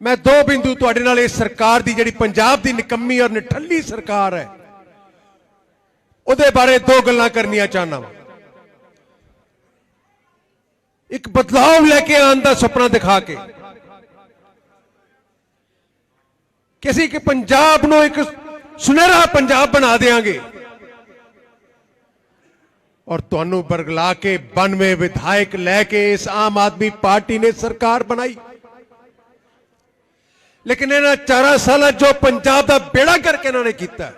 ਮੈਂ ਦੋ ਬਿੰਦੂ ਤੁਹਾਡੇ ਨਾਲ ਇਸ ਸਰਕਾਰ ਦੀ ਜਿਹੜੀ ਪੰਜਾਬ ਦੀ ਨਿਕੰਮੀ ਔਰ ਨਿਠੱਲੀ ਸਰਕਾਰ ਹੈ, ਉਹਦੇ ਬਾਰੇ ਦੋ ਗੱਲਾਂ ਕਰਨੀਆਂ ਚਾਹਨਾ ਵਾਂ। ਇੱਕ ਬਦਲਾਵ ਲੈ ਕੇ ਆਉਣ ਦਾ ਸੁਪਨਾ ਦਿਖਾ ਕੇ ਕਿ ਅਸੀਂ ਕਿ ਪੰਜਾਬ ਨੂੰ ਇੱਕ ਸੁਨਹਿਰਾ ਪੰਜਾਬ ਬਣਾ ਦੇਾਂਗੇ ਔਰ ਤੁਹਾਨੂੰ ਬਰਗਲਾ ਕੇ 92 ਵਿਧਾਇਕ ਲੈ ਕੇ ਇਸ ਆਮ ਆਦਮੀ ਪਾਰਟੀ ਨੇ ਸਰਕਾਰ ਬਣਾਈ। ਲੇਕਿਨ ਇਹਨਾਂ ਚਾਰਾਂ ਸਾਲਾਂ ਜੋ ਪੰਜਾਬ ਦਾ ਬੇੜਾ ਕਰਕੇ ਇਹਨਾਂ ਨੇ ਕੀਤਾ।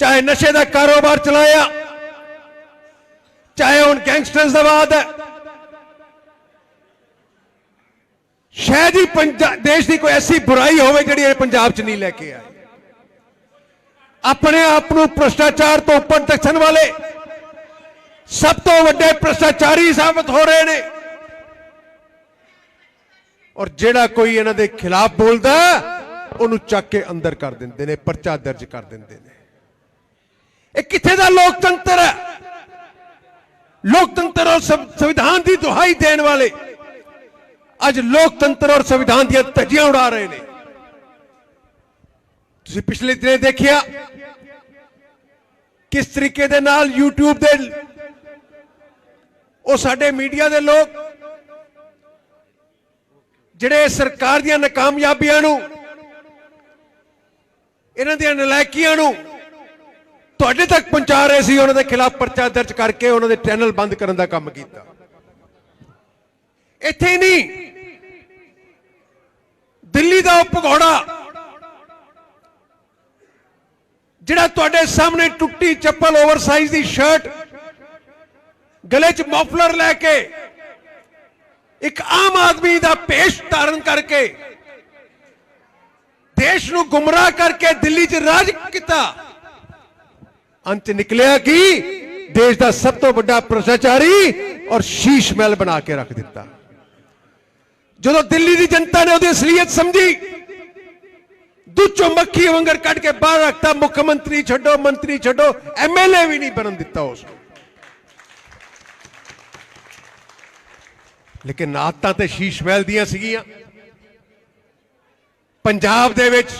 ਚਾਹੇ ਨਸ਼ੇ ਦਾ ਕਾਰੋਬਾਰ ਚਲਾਇਆ, ਚਾਹੇ ਹੁਣ ਗੈਂਗਸਟਰਸ ਦਾ ਵਾਦ ਹੈ। ਸ਼ਾਇਦ ਹੀ ਪੰਜਾਬ ਦੇਸ਼ ਦੀ ਕੋਈ ਐਸੀ ਬੁਰਾਈ ਹੋਵੇ ਜਿਹੜੀ ਇਹ ਪੰਜਾਬ 'ਚ ਨਹੀਂ ਲੈ ਕੇ ਆਈ। ਆਪਣੇ ਆਪ ਨੂੰ ਭ੍ਰਸ਼ਟਾਚਾਰ ਤੋਂ ਉੱਪਰ ਦੱਸਣ ਵਾਲੇ ਸਭ ਤੋਂ ਵੱਡੇ ਭ੍ਰਸ਼ਟਾਚਾਰੀ ਸਾਬਤ ਹੋ ਰਹੇ ਨੇ। ਔਰ ਜਿਹੜਾ ਕੋਈ ਇਹਨਾਂ ਦੇ ਖਿਲਾਫ ਬੋਲਦਾ, ਉਹਨੂੰ ਚੱਕ ਕੇ ਅੰਦਰ ਕਰ ਦਿੰਦੇ ਨੇ, ਪਰਚਾ ਦਰਜ ਕਰ ਦਿੰਦੇ ਨੇ। ਇਹ ਕਿੱਥੇ ਦਾ ਲੋਕਤੰਤਰ ਹੈ? ਲੋਕਤੰਤਰ ਔਰ ਸੰਵਿਧਾਨ ਦੀ ਦੁਹਾਈ ਦੇਣ ਵਾਲੇ ਅੱਜ ਲੋਕਤੰਤਰ ਔਰ ਸੰਵਿਧਾਨ ਦੀਆਂ ਧੱਜੀਆਂ ਉਡਾ ਰਹੇ ਨੇ। ਤੁਸੀਂ ਪਿਛਲੇ ਦਿਨੇ ਦੇਖਿਆ ਕਿਸ ਤਰੀਕੇ ਦੇ ਨਾਲ YouTube ਦੇ ਉਹ ਸਾਡੇ ਮੀਡੀਆ ਦੇ ਲੋਕ ਜਿਹੜੇ ਸਰਕਾਰ ਦੀਆਂ ਨਾਕਾਮਯਾਬੀਆਂ ਨੂੰ, ਇਹਨਾਂ ਦੀਆਂ ਨਲਾਇਕੀਆਂ ਨੂੰ ਤੁਹਾਡੇ ਤੱਕ ਪਹੁੰਚਾ ਰਹੇ ਸੀ, ਉਹਨਾਂ ਦੇ ਖਿਲਾਫ ਪਰਚਾ ਦਰਜ ਕਰਕੇ ਉਹਨਾਂ ਦੇ ਚੈਨਲ ਬੰਦ ਕਰਨ ਦਾ ਕੰਮ ਕੀਤਾ। ਇੱਥੇ ਨਹੀਂ, ਦਿੱਲੀ ਦਾ ਉਹ ਭਗੌੜਾ ਜਿਹੜਾ ਤੁਹਾਡੇ ਸਾਹਮਣੇ ਟੁੱਟੀ ਚੱਪਲ ਓਵਰਸਾਈਜ਼ ਦੀ ਸ਼ਰਟ ਗਲੇ 'ਚ ਮਫਲਰ ਲੈ ਕੇ ਇੱਕ ਆਮ ਆਦਮੀ ਦਾ ਪੇਸ਼ ਧਾਰਨ ਕਰਕੇ ਦੇਸ਼ ਨੂੰ ਗੁੰਮਰਾਹ ਕਰਕੇ ਦਿੱਲੀ 'ਚ ਰਾਜ ਕੀਤਾ। ਅੰਤ ਨਿਕਲਿਆ ਕਿ? ਦੇਸ਼ ਦਾ ਸਭ ਤੋਂ ਵੱਡਾ ਭ੍ਰਿਸ਼ਟਾਚਾਰੀ ਔਰ ਸ਼ੀਸ਼ ਮਹਿਲ ਬਣਾ ਕੇ ਰੱਖ ਦਿੱਤਾ। ਜਦੋਂ ਦਿੱਲੀ ਦੀ ਜਨਤਾ ਨੇ ਉਹਦੀ ਅਸਲੀਅਤ ਸਮਝੀ ਦੁੱਚੋ ਮੱਖੀ ਵਾਂਗਰ ਕੱਢ ਕੇ ਬਾਹਰ ਰੱਖਤਾ, ਮੁੱਖ ਮੰਤਰੀ ਛੱਡੋ ਮੰਤਰੀ ਛੱਡੋ ਐਮਐਲਏ ਵੀ ਨਹੀਂ ਬਣਨ ਦਿੱਤਾ ਉਸ ਨੂੰ। ਲੇਕਿਨ ਆਦਤਾਂ ਤੇ ਸ਼ੀਸ਼ ਮਹਿਲ ਦੀਆਂ ਸੀਗੀਆਂ। ਪੰਜਾਬ ਦੇ ਵਿੱਚ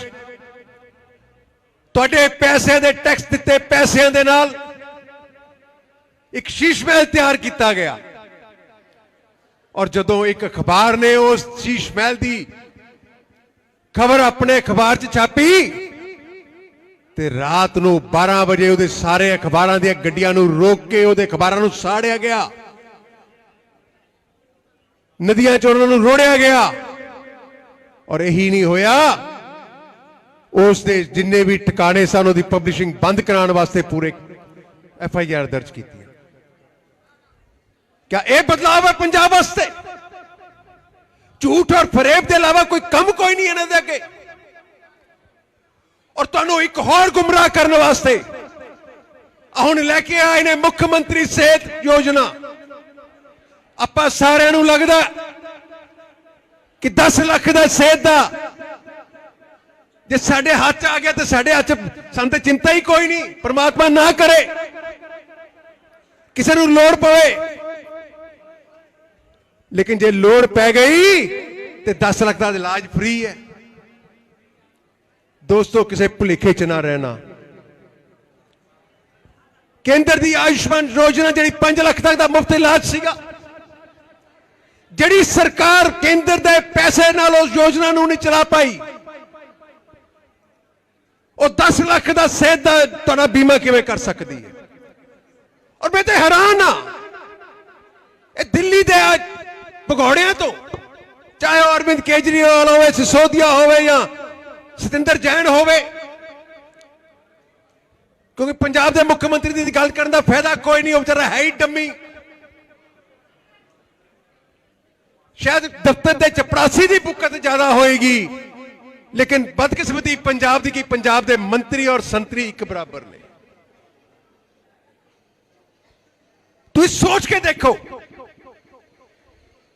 ਤੁਹਾਡੇ ਪੈਸੇ ਦੇ ਟੈਕਸ ਦਿੱਤੇ ਪੈਸਿਆਂ ਦੇ ਨਾਲ ਇੱਕ ਸ਼ੀਸ਼ ਮਹਿਲ ਤਿਆਰ ਕੀਤਾ ਗਿਆ। ਔਰ ਜਦੋਂ ਇੱਕ ਅਖਬਾਰ ਨੇ ਉਸ ਸ਼ੀਸ਼ ਮਹਿਲ ਦੀ ਖਬਰ ਆਪਣੇ ਅਖਬਾਰ 'ਚ ਛਾਪੀ, ਤੇ ਰਾਤ ਨੂੰ 12 ਵਜੇ ਉਹਦੇ ਸਾਰੇ ਅਖਬਾਰਾਂ ਦੀਆਂ ਗੱਡੀਆਂ ਨੂੰ ਰੋਕ ਕੇ ਉਹਦੇ ਅਖਬਾਰਾਂ ਨੂੰ ਸਾੜਿਆ ਗਿਆ। ਨਦੀਆਂ 'ਚ ਉਹਨਾਂ ਨੂੰ ਰੋੜਿਆ ਗਿਆ। ਔਰ ਇਹੀ ਨਹੀਂ ਹੋਇਆ। ਉਸ ਦੇ ਜਿੰਨੇ ਵੀ ਟਿਕਾਣੇ ਸਨ, ਉਹਦੀ ਪਬਲਿਸ਼ਿੰਗ ਬੰਦ ਕਰਾਉਣ ਵਾਸਤੇ ਪੂਰੇ ਐਫ ਆਈ ਆਰ ਦਰਜ ਕੀਤੀਆਂ ਕਿਆ ਇਹ ਬਦਲਾਅ ਹੈ ਪੰਜਾਬ ਵਾਸਤੇ? ਝੂਠ ਔਰ ਫਰੇਬ ਦੇ ਇਲਾਵਾ ਕੋਈ ਕੰਮ ਕੋਈ ਨਹੀਂ ਇਹਨਾਂ ਦੇ ਅੱਗੇ। ਔਰ ਤੁਹਾਨੂੰ ਇੱਕ ਹੋਰ ਗੁੰਮਰਾਹ ਕਰਨ ਵਾਸਤੇ ਹੁਣ ਲੈ ਕੇ ਆਏ ਨੇ ਮੁੱਖ ਮੰਤਰੀ ਸਿਹਤ ਯੋਜਨਾ। ਆਪਾਂ ਸਾਰਿਆਂ ਨੂੰ ਲੱਗਦਾ ਕਿ 10 ਲੱਖ ਦਾ ਸਿਹਤ ਦਾ ਜੇ ਸਾਡੇ ਹੱਥ 'ਚ ਆ ਗਿਆ ਤੇ ਸਾਡੇ ਹੱਥ 'ਚ ਸਾਨੂੰ ਤੇ ਚਿੰਤਾ ਹੀ ਕੋਈ ਨਹੀਂ, ਪ੍ਰਮਾਤਮਾ ਨਾ ਕਰੇ। ਕਿਸੇ ਨੂੰ ਲੋੜ ਪਵੇ। ਲੇਕਿਨ ਜੇ ਲੋੜ ਪੈ ਗਈ ਤੇ 10 ਲੱਖ ਦਾ ਇਲਾਜ ਫ੍ਰੀ ਹੈ। ਦੋਸਤੋ, ਕਿਸੇ ਭੁਲੇਖੇ 'ਚ ਨਾ ਰਹਿਣਾ। ਕੇਂਦਰ ਦੀ ਆਯੁਸ਼ਮਾਨ ਯੋਜਨਾ ਜਿਹੜੀ 5 ਲੱਖ ਤੱਕ ਦਾ ਮੁਫਤ ਇਲਾਜ ਸੀਗਾ ਜਿਹੜੀ ਸਰਕਾਰ ਕੇਂਦਰ ਦੇ ਪੈਸੇ ਨਾਲ ਉਸ ਯੋਜਨਾ ਨੂੰ ਨਹੀਂ ਚਲਾ ਪਾਈ, ਉਹ 10 ਲੱਖ ਦਾ ਸਿਹਤ ਦਾ ਤੁਹਾਡਾ ਬੀਮਾ ਕਿਵੇਂ ਕਰ ਸਕਦੀ ਹੈ? ਔਰ ਮੈਂ ਤੇ ਹੈਰਾਨ ਆ ਇਹ ਦਿੱਲੀ ਦੇ ਭਗੌੜਿਆਂ ਤੋਂ, ਚਾਹੇ ਉਹ ਅਰਵਿੰਦ ਕੇਜਰੀਵਾਲ ਹੋਵੇ, ਸਿਸੋਦੀਆ ਹੋਵੇ ਜਾਂ ਸਤਿੰਦਰ ਜੈਨ ਹੋਵੇ, ਕਿਉਂਕਿ ਪੰਜਾਬ ਦੇ ਮੁੱਖ ਮੰਤਰੀ ਦੀ ਗੱਲ ਕਰਨ ਦਾ ਫਾਇਦਾ ਕੋਈ ਨਹੀਂ, ਉਹ ਵਿਚਾਰਾ ਹੈ ਹੀ ਡੰਮੀ। ਸ਼ਾਇਦ ਦਫ਼ਤਰ ਦੇ ਚਪੜਾਸੀ ਦੀ ਬੁੱਕਤ ਜ਼ਿਆਦਾ ਹੋਏਗੀ। ਲੇਕਿਨ ਬਦਕਿਸਮਤੀ ਪੰਜਾਬ ਦੀ ਕਿ ਪੰਜਾਬ ਦੇ ਮੰਤਰੀ ਔਰ ਸੰਤਰੀ ਇੱਕ ਬਰਾਬਰ ਨੇ। ਤੁਸੀਂ ਸੋਚ ਕੇ ਦੇਖੋ।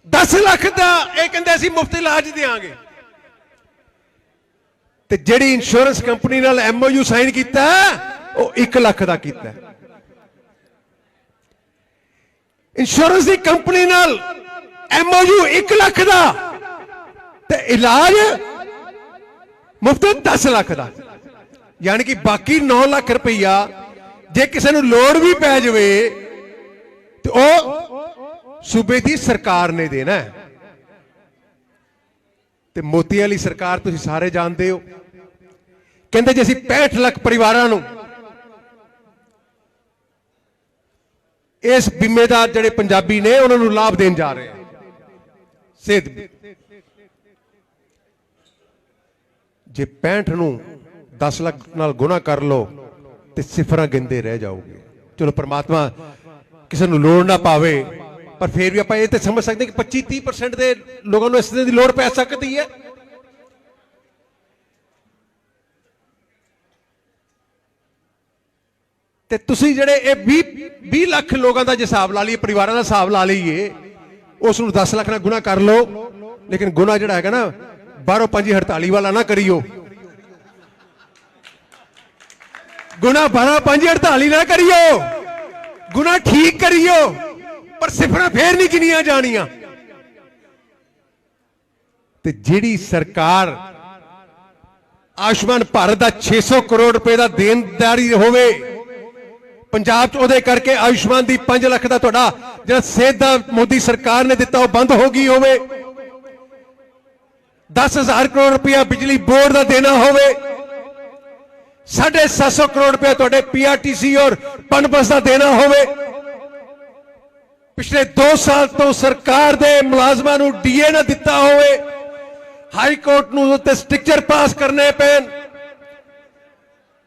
10 ਲੱਖ ਦਾ ਇਹ ਕਹਿੰਦੇ ਅਸੀਂ ਮੁਫਤ ਇਲਾਜ ਦੇਵਾਂਗੇ ਤੇ ਜਿਹੜੀ ਇੰਸ਼ੋਰੈਂਸ ਕੰਪਨੀ ਨਾਲ ਐਮਓਯੂ ਸਾਈਨ ਕੀਤਾ, ਉਹ 1 ਲੱਖ ਦਾ ਕੀਤਾ। ਇੰਸ਼ੋਰੈਂਸ ਦੀ ਕੰਪਨੀ ਨਾਲ ਐਮਓਯੂ 1 ਲੱਖ ਦਾ। ਤੇ ਇਲਾਜ ਮੁਫਤ 10 ਲੱਖ ਦਾ। ਯਾਨੀ ਕਿ ਬਾਕੀ 9 ਲੱਖ ਰੁਪਈਆ ਜੇ ਕਿਸੇ ਨੂੰ ਲੋੜ ਵੀ ਪੈ ਜਾਵੇ, ਤੇ ਉਹ ਸੂਬੇ ਦੀ ਸਰਕਾਰ ਨੇ ਦੇਣਾ ਤੇ ਮੋਤੀ ਵਾਲੀ ਸਰਕਾਰ ਤੁਸੀਂ ਸਾਰੇ ਜਾਣਦੇ ਹੋ। ਕਹਿੰਦੇ ਜੇ ਅਸੀਂ 65 ਲੱਖ ਪਰਿਵਾਰਾਂ ਨੂੰ ਇਸ ਬੀਮੇ ਦਾ ਜਿਹੜੇ ਪੰਜਾਬੀ ਨੇ ਉਹਨਾਂ ਨੂੰ ਲਾਭ ਦੇਣ ਜਾ ਰਹੇ ਹਾਂ। ਸਿੱਧ। ਜੇ 65 ਨੂੰ 10 ਲੱਖ ਨਾਲ ਗੁਣਾ ਕਰ ਲਓ, ਤੇ ਸਿਫਰਾਂ ਗਿੰਦੇ ਰਹਿ ਜਾਓਗੇ। ਚਲੋ ਪ੍ਰਮਾਤਮਾ ਕਿਸੇ ਨੂੰ ਲੋੜ ਨਾ ਪਾਵੇ, ਪਰ ਫਿਰ ਵੀ ਆਪਾਂ ਇਹ ਤੇ ਸਮਝ ਸਕਦੇ ਕਿ 25 30% ਦੇ ਲੋਕਾਂ ਨੂੰ ਇਸ ਦੀ ਲੋੜ ਪੈ ਸਕਦੀ ਹੈ। ਤੇ ਤੁਸੀਂ ਜਿਹੜੇ ਇਹ 20 20 ਲੱਖ ਲੋਕਾਂ ਦਾ ਜੇ ਹਿਸਾਬ ਲਾ ਲਈਏ, ਪਰਿਵਾਰਾਂ ਦਾ ਹਿਸਾਬ ਲਾ ਲਈਏ ਉਸ ਨੂੰ 10 ਲੱਖ ਨਾਲ ਗੁਣਾ ਕਰ ਲਓ। ਲੇਕਿਨ ਗੁਣਾ ਜਿਹੜਾ ਹੈਗਾ ਨਾ 12 5 48 ਵਾਲਾ ਨਾ ਕਰਿਓ। ਗੁਣਾ 12 5 48 ਨਾ ਕਰਿਓ। ਗੁਣਾ ਠੀਕ ਕਰਿਓ, ਪਰ ਸਿਫਰਾਂ ਫੇਰ ਨਹੀਂ ਗਿਣੀਆਂ ਜਾਣੀਆਂ। ਤੇ ਜਿਹੜੀ ਸਰਕਾਰ ਆਯੁਸ਼ਮਾਨ ਭਾਰਤ ਦਾ 600 ਕਰੋੜ ਰੁਪਏ ਦਾ ਦੇਣਦਾਰੀ ਹੋਵੇ, ਪੰਜਾਬ 'ਚ ਉਹਦੇ ਕਰਕੇ ਆਯੁਸ਼ਮਾਨ ਦੀ 5 ਲੱਖ ਦਾ ਤੁਹਾਡਾ ਜਿਹੜਾ ਸਿਹਤ ਦਾ ਮੋਦੀ ਸਰਕਾਰ ਨੇ ਦਿੱਤਾ ਉਹ ਬੰਦ ਹੋ ਗਈ ਹੋਵੇ। 10000 ਕਰੋੜ ਰੁਪਇਆ ਬਿਜਲੀ ਬੋਰਡ ਦਾ ਦੇਣਾ ਹੋਵੇ। 750 ਕਰੋੜ ਰੁਪਇਆ ਤੁਹਾਡੇ ਪੀਆਰਟੀਸੀ ਔਰ ਪਨਬਸ ਦਾ ਦੇਣਾ ਹੋਵੇ। ਪਿਛਲੇ 2 ਸਾਲ ਤੋਂ ਸਰਕਾਰ ਦੇ ਮੁਲਾਜ਼ਮਾਂ ਨੂੰ ਡੀਏ ਨਾ ਦਿੱਤਾ ਹੋਵੇ। ਹਾਈ ਕੋਰਟ ਨੂੰ ਉੱਤੇ ਸਟ੍ਰਿਕਚਰ ਪਾਸ ਕਰਨੇ ਪੈਣ।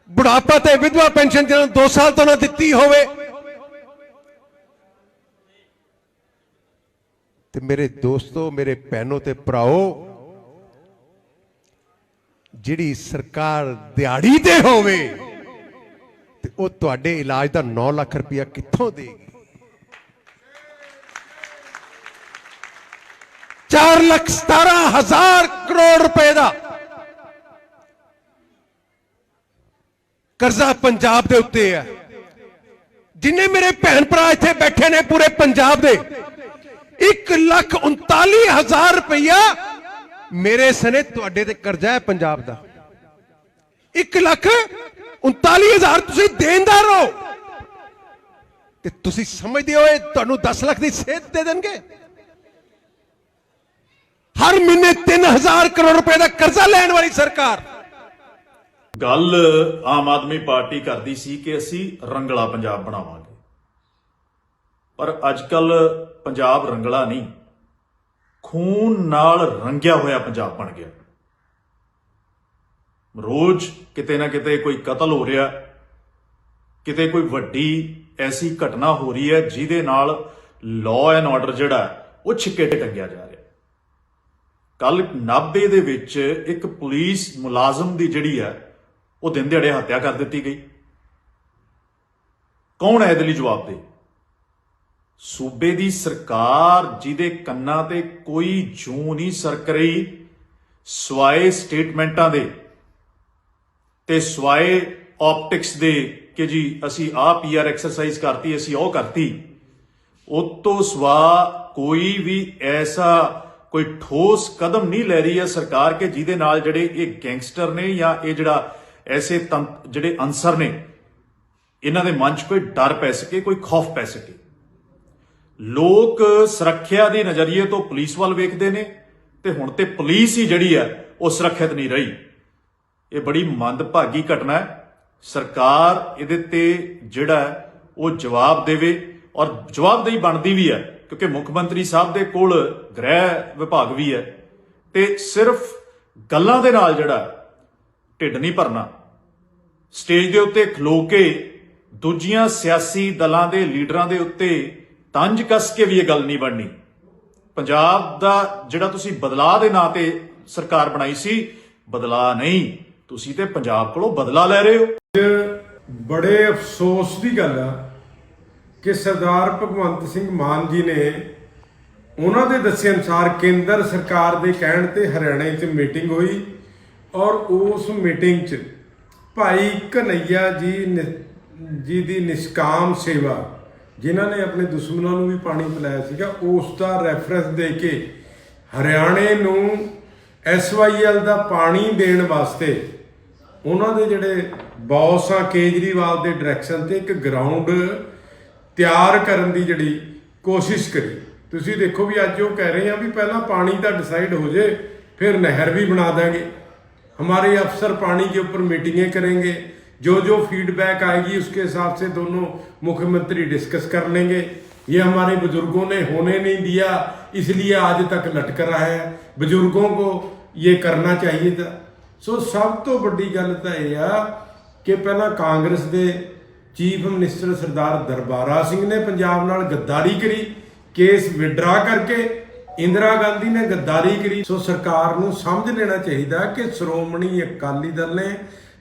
ਬੁਢਾਪਾ ਤੇ ਵਿਧਵਾ ਪੈਨਸ਼ਨ ਜਿਹਨਾਂ ਨੂੰ 2 ਸਾਲ ਤੋਂ ਨਾ ਦਿੱਤੀ ਹੋਵੇ। ਤੇ ਮੇਰੇ ਦੋਸਤੋ, ਮੇਰੇ ਭੈਣੋ ਤੇ ਭਰਾਓ, ਜਿਹੜੀ ਸਰਕਾਰ ਦਿਹਾੜੀ ਤੇ ਹੋਵੇ, ਤੇ ਉਹ ਤੁਹਾਡੇ ਇਲਾਜ ਦਾ 9 ਲੱਖ ਰੁਪਇਆ ਕਿੱਥੋਂ ਦੇਗੀ? 4 ਲੱਖ 17 ਹਜ਼ਾਰ ਕਰੋੜ ਰੁਪਏ ਦਾ ਕਰਜ਼ਾ ਪੰਜਾਬ ਦੇ ਉੱਤੇ ਹੈ। ਜਿੰਨੇ ਮੇਰੇ ਭੈਣ ਭਰਾ ਇੱਥੇ ਬੈਠੇ ਨੇ ਪੂਰੇ ਪੰਜਾਬ ਦੇ 1 ਲੱਖ 39 ਹਜ਼ਾਰ ਰੁਪਇਆ ਮੇਰੇ ਸਨੇ ਤੁਹਾਡੇ ਤੇ ਕਰਜ਼ਾ ਹੈ ਪੰਜਾਬ ਦਾ। 1 ਲੱਖ 39 ਹਜ਼ਾਰ ਤੁਸੀਂ ਦੇਣਦਾਰ ਹੋ ਤੇ ਤੁਸੀਂ ਸਮਝਦੇ ਹੋ ਇਹ ਤੁਹਾਨੂੰ 10 ਲੱਖ ਦੀ ਸਿਹਤ ਦੇ ਦੇਣਗੇ। ਹਰ ਮਹੀਨੇ 3000 ਕਰੋੜ ਰੁਪਏ ਦਾ ਕਰਜ਼ਾ ਲੈਣ ਵਾਲੀ ਸਰਕਾਰ। ਗੱਲ ਆਮ ਆਦਮੀ ਪਾਰਟੀ ਕਰਦੀ ਸੀ ਕਿ ਅਸੀਂ ਰੰਗਲਾ ਪੰਜਾਬ ਬਣਾਵਾਂਗੇ। ਪਰ ਅੱਜ ਕੱਲ ਪੰਜਾਬ ਰੰਗਲਾ ਨਹੀਂ। ਖੂਨ ਨਾਲ ਰੰਗਿਆ ਹੋਇਆ ਪੰਜਾਬ ਬਣ ਗਿਆ। ਰੋਜ਼ ਕਿਤੇ ਨਾ ਕਿਤੇ ਕੋਈ ਕਤਲ ਹੋ ਰਿਹਾ। ਕਿਤੇ ਕੋਈ ਵੱਡੀ ਐਸੀ ਘਟਨਾ ਹੋ ਰਹੀ ਹੈ ਜਿਹਦੇ ਨਾਲ ਲਾਅ ਐਂਡ ਆਰਡਰ ਜਿਹੜਾ ਉਹ ਛਿੱਕੇ ਤੇ ਟੰਗਿਆ ਜਾ ਰਿਹਾ। ਕੱਲ 90 ਦੇ ਵਿੱਚ ਇੱਕ ਪੁਲਿਸ ਮੁਲਾਜ਼ਮ ਦੀ ਜਿਹੜੀ ਹੈ, ਉਹ ਦਿਨ ਦਿਹਾੜੇ ਹੱਤਿਆ ਕਰ ਦਿੱਤੀ ਗਈ। ਕੌਣ ਹੈ ਇਹਦੇ ਲਈ ਜਵਾਬ ਦੇ? ਸੂਬੇ ਦੀ ਸਰਕਾਰ ਜਿਹਦੇ ਕੰਨਾਂ ਤੇ ਕੋਈ ਜੂ ਨਹੀਂ ਸਰਕ ਰਹੀ, ਸਵਾਏ ਸਟੇਟਮੈਂਟਾਂ ਦੇ ਤੇ ਸਵਾਏ ਆਪਟਿਕਸ ਦੇ ਕਿ ਜੀ ਅਸੀਂ ਆਹ ਪੀਆਰ ਐਕਸਰਸਾਈਜ਼ ਕਰਤੀ, ਅਸੀਂ ਉਹ ਕਰਤੀ। ਉਹ ਤੋਂ ਸਵਾ ਕੋਈ ਵੀ ਐਸਾ ਕੋਈ ਠੋਸ ਕਦਮ ਨਹੀਂ ਲੈ ਰਹੀ ਹੈ ਸਰਕਾਰ ਕਿ ਜਿਹਦੇ ਨਾਲ ਜਿਹੜੇ ਇਹ ਗੈਂਗਸਟਰ ਨੇ ਜਾਂ ਇਹ ਜਿਹੜਾ ਐਸੇ ਤੰਤ ਜਿਹੜੇ ਅਨਸਰ ਨੇ, ਇਹਨਾਂ ਦੇ ਮਨ 'ਚ ਕੋਈ ਡਰ ਪੈ ਸਕੇ, ਕੋਈ ਖੌਫ ਪੈ ਸਕੇ। ਲੋਕ ਸੁਰੱਖਿਆ ਦੀ ਨਜ਼ਰੀਏ ਤੋਂ ਪੁਲਿਸ ਵੱਲ ਵੇਖਦੇ ਨੇ ਤੇ ਹੁਣ ਤੇ ਪੁਲਿਸ ਹੀ ਜਿਹੜੀ ਹੈ ਉਹ ਸੁਰੱਖਿਅਤ ਨਹੀਂ ਰਹੀ। ਇਹ ਬੜੀ ਮੰਦਭਾਗੀ ਘਟਨਾ ਹੈ। ਸਰਕਾਰ ਇਹਦੇ ਤੇ ਜਿਹੜਾ ਉਹ ਜਵਾਬ ਦੇਵੇ ਔਰ ਜਵਾਬਦੇਹੀ ਬਣਦੀ ਵੀ ਹੈ ਕਿਉਂਕਿ ਮੁੱਖ ਮੰਤਰੀ ਸਾਹਿਬ ਦੇ ਕੋਲ ਗ੍ਰਹਿ ਵਿਭਾਗ ਵੀ ਹੈ ਤੇ ਸਿਰਫ ਗੱਲਾਂ ਦੇ ਨਾਲ ਜਿਹੜਾ ਢਿੱਡ ਨਹੀਂ ਭਰਨਾ। ਸਟੇਜ ਦੇ ਉੱਤੇ ਖਲੋ ਕੇ ਦੂਜੀਆਂ ਸਿਆਸੀ ਦਲਾਂ ਦੇ ਲੀਡਰਾਂ ਦੇ ਉੱਤੇ ਤੰਜ ਕੱਸ ਕੇ ਵੀ ਇਹ ਗੱਲ ਨਹੀਂ ਬਣਨੀ। ਪੰਜਾਬ ਦਾ ਜਿਹੜਾ ਤੁਸੀਂ ਬਦਲਾਅ ਦੇ ਨਾਂ ਤੇ ਸਰਕਾਰ ਬਣਾਈ ਸੀ, ਬਦਲਾਅ ਨਹੀਂ। ਤੁਸੀਂ ਤੇ ਪੰਜਾਬ ਕੋਲੋਂ ਬਦਲਾ ਲੈ ਰਹੇ ਹੋ। ਬੜੇ ਅਫਸੋਸ ਦੀ ਗੱਲ ਆ ਕਿ ਸਰਦਾਰ ਭਗਵੰਤ ਸਿੰਘ ਮਾਨ ਜੀ ਨੇ ਉਹਨਾਂ ਦੇ ਦੱਸੇ ਅਨੁਸਾਰ ਕੇਂਦਰ ਸਰਕਾਰ ਦੇ ਕਹਿਣ ਤੇ ਹਰਿਆਣੇ 'ਚ ਮੀਟਿੰਗ ਹੋਈ ਔਰ ਉਸ ਮੀਟਿੰਗ 'ਚ ਭਾਈ ਕਨਈਆ ਜੀ ਜੀ ਦੀ ਨਿਸ਼ਕਾਮ ਸੇਵਾ ਜਿਨ੍ਹਾਂ ਨੇ ਆਪਣੇ ਦੁਸ਼ਮਣਾਂ ਨੂੰ ਵੀ ਪਾਣੀ ਪਿਲਾਇਆ ਸੀਗਾ, ਉਸ ਦਾ ਰੈਫਰੈਂਸ ਦੇ ਕੇ ਹਰਿਆਣੇ ਨੂੰ ਐਸਵਾਈਐਲ ਦਾ ਪਾਣੀ ਦੇਣ ਵਾਸਤੇ ਉਹਨਾਂ ਦੇ ਜਿਹੜੇ ਬੌਸ ਆ, ਕੇਜਰੀਵਾਲ ਦੇ ਡਾਇਰੈਕਸ਼ਨ ਤੇ ਇੱਕ ਗਰਾਊਂਡ ਤਿਆਰ ਕਰਨ ਦੀ ਜਿਹੜੀ ਕੋਸ਼ਿਸ਼ ਕਰੀ। ਤੁਸੀਂ ਦੇਖੋ ਵੀ ਅੱਜ ਉਹ ਕਹਿ ਰਹੇ ਆ ਵੀ ਪਹਿਲਾਂ ਪਾਣੀ ਦਾ ਡਿਸਾਈਡ ਹੋ ਜੇ, ਫਿਰ ਨਹਿਰ ਵੀ ਬਣਾ ਦਾਂਗੇ ਹਮਾਰੇ ਅਫਸਰ ਪਾਣੀ ਦੇ ਉੱਪਰ ਮੀਟਿੰਗें ਕਰਾਂਗੇ जो जो फीडबैक आएगी उसके हिसाब से दोनों मुख्यमंत्री डिस्कस कर लेंगे ये हमारे बुजुर्गों ने होने नहीं दिया इसलिए आज तक लटक रहा है बुजुर्गों को ये करना चाहिए था ਸੋ ਸਭ ਤੋਂ ਵੱਡੀ ਗੱਲ ਤਾਂ ਇਹ ਆ ਕਿ ਪਹਿਲਾਂ ਕਾਂਗਰਸ ਦੇ ਚੀਫ ਮਿਨਿਸਟਰ ਸਰਦਾਰ ਦਰਬਾਰਾ ਸਿੰਘ ਨੇ ਪੰਜਾਬ ਨਾਲ ਗੱਦਾਰੀ ਕਰੀ ਕੇਸ ਵਿਡਰਾ ਕਰਕੇ ਇੰਦਰਾ ਗਾਂਧੀ ਨੇ ਗੱਦਾਰੀ ਕਰੀ ਸੋ ਸਰਕਾਰ ਨੂੰ ਸਮਝ ਲੈਣਾ ਚਾਹੀਦਾ ਕਿ ਸ਼੍ਰੋਮਣੀ ਅਕਾਲੀ ਦਲ ਨੇ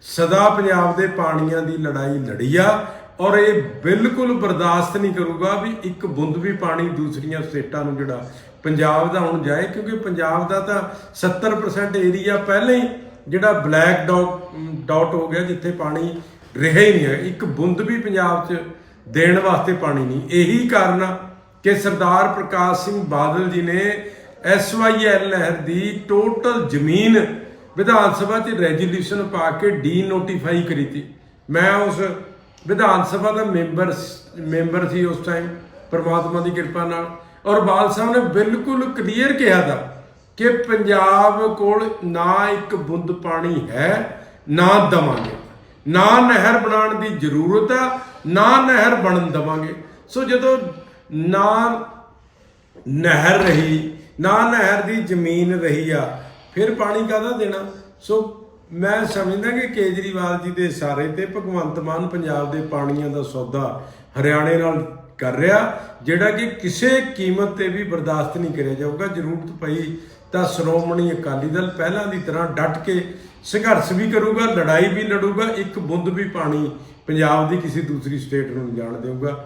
ਸਦਾ ਪੰਜਾਬ ਦੇ ਪਾਣੀਆਂ ਦੀ ਲੜਾਈ ਲੜੀ ਆ ਔਰ ਇਹ ਬਿਲਕੁਲ ਬਰਦਾਸ਼ਤ ਨਹੀਂ ਕਰੂਗਾ ਵੀ ਇੱਕ ਬੂੰਦ ਵੀ ਪਾਣੀ ਦੂਸਰੀਆਂ ਸਟੇਟਾਂ ਨੂੰ ਜਿਹੜਾ ਪੰਜਾਬ ਦਾ ਹੁਣ ਜਾਏ, ਕਿਉਂਕਿ ਪੰਜਾਬ ਦਾ ਤਾਂ 70% ਏਰੀਆ ਪਹਿਲਾਂ ਹੀ ਜਿਹੜਾ ਬਲੈਕ ਡਾਟ ਡਾਟ ਹੋ ਗਿਆ ਜਿੱਥੇ ਪਾਣੀ ਰਿਹਾ ਹੀ ਨਹੀਂ ਹੈ। ਇੱਕ ਬੂੰਦ ਵੀ ਪੰਜਾਬ 'ਚ ਦੇਣ ਵਾਸਤੇ ਪਾਣੀ ਨਹੀਂ। ਇਹੀ ਕਾਰਨ ਆ ਕਿ ਸਰਦਾਰ ਪ੍ਰਕਾਸ਼ ਸਿੰਘ ਬਾਦਲ ਜੀ ਨੇ ਐਸਵਾਈਐਲ ਲਹਿਰ ਦੀ ਟੋਟਲ ਜ਼ਮੀਨ ਵਿਧਾਨ ਸਭਾ 'ਚ ਰੈਜੋਲੂਸ਼ਨ ਪਾ ਕੇ ਡੀ ਨੋਟੀਫਾਈ ਕਰੀ ਤੀ ਮੈਂ ਉਸ ਵਿਧਾਨ ਸਭਾ ਦਾ ਮੈਂਬਰ ਮੈਂਬਰ ਸੀ ਉਸ ਟਾਈਮ ਪਰਮਾਤਮਾ ਦੀ ਕਿਰਪਾ ਨਾਲ। ਔਰ ਬਾਲ ਸਾਹਿਬ ਨੇ ਬਿਲਕੁਲ ਕਲੀਅਰ ਕਿਹਾ ਦਾ ਕਿ ਪੰਜਾਬ ਕੋਲ ਨਾ ਇੱਕ ਬੁੰਦ ਪਾਣੀ ਹੈ, ਨਾ ਦਵਾਂਗੇ। ਨਾ ਨਹਿਰ ਬਣਾਉਣ ਦੀ ਜ਼ਰੂਰਤ ਆ, ਨਾ ਨਹਿਰ ਬਣਨ ਦਵਾਂਗੇ। ਸੋ ਜਦੋਂ ਨਾ ਨਹਿਰ ਰਹੀ, ਨਾ ਨਹਿਰ ਦੀ ਜ਼ਮੀਨ ਰਹੀ ਆ ਫਿਰ ਪਾਣੀ ਕਾਹਦਾ ਦੇਣਾ? ਸੋ ਮੈਂ ਸਮਝਦਾ ਕਿ ਕੇਜਰੀਵਾਲ ਜੀ ਦੇ ਇਸ਼ਾਰੇ ਤੇ ਭਗਵੰਤ ਮਾਨ ਪੰਜਾਬ ਦੇ ਪਾਣੀਆਂ ਦਾ ਸੌਦਾ ਹਰਿਆਣੇ ਨਾਲ ਕਰ ਰਿਹਾ, ਜਿਹੜਾ ਕਿ ਕਿਸੇ ਕੀਮਤ ਤੇ ਵੀ ਬਰਦਾਸ਼ਤ ਨਹੀਂ ਕਰਿਆ ਜਾਊਗਾ। ਜ਼ਰੂਰਤ ਪਈ ਤਾਂ ਸ਼੍ਰੋਮਣੀ ਅਕਾਲੀ ਦਲ ਪਹਿਲਾਂ ਦੀ ਤਰ੍ਹਾਂ ਡਟ ਕੇ ਸੰਘਰਸ਼ ਵੀ ਕਰੂਗਾ, ਲੜਾਈ ਵੀ ਲੜੂਗਾ, ਇੱਕ ਬੁੰਦ ਵੀ ਪਾਣੀ ਪੰਜਾਬ ਦੀ ਕਿਸੇ ਦੂਸਰੀ ਸਟੇਟ ਨੂੰ ਜਾਣ ਦੇਊਗਾ।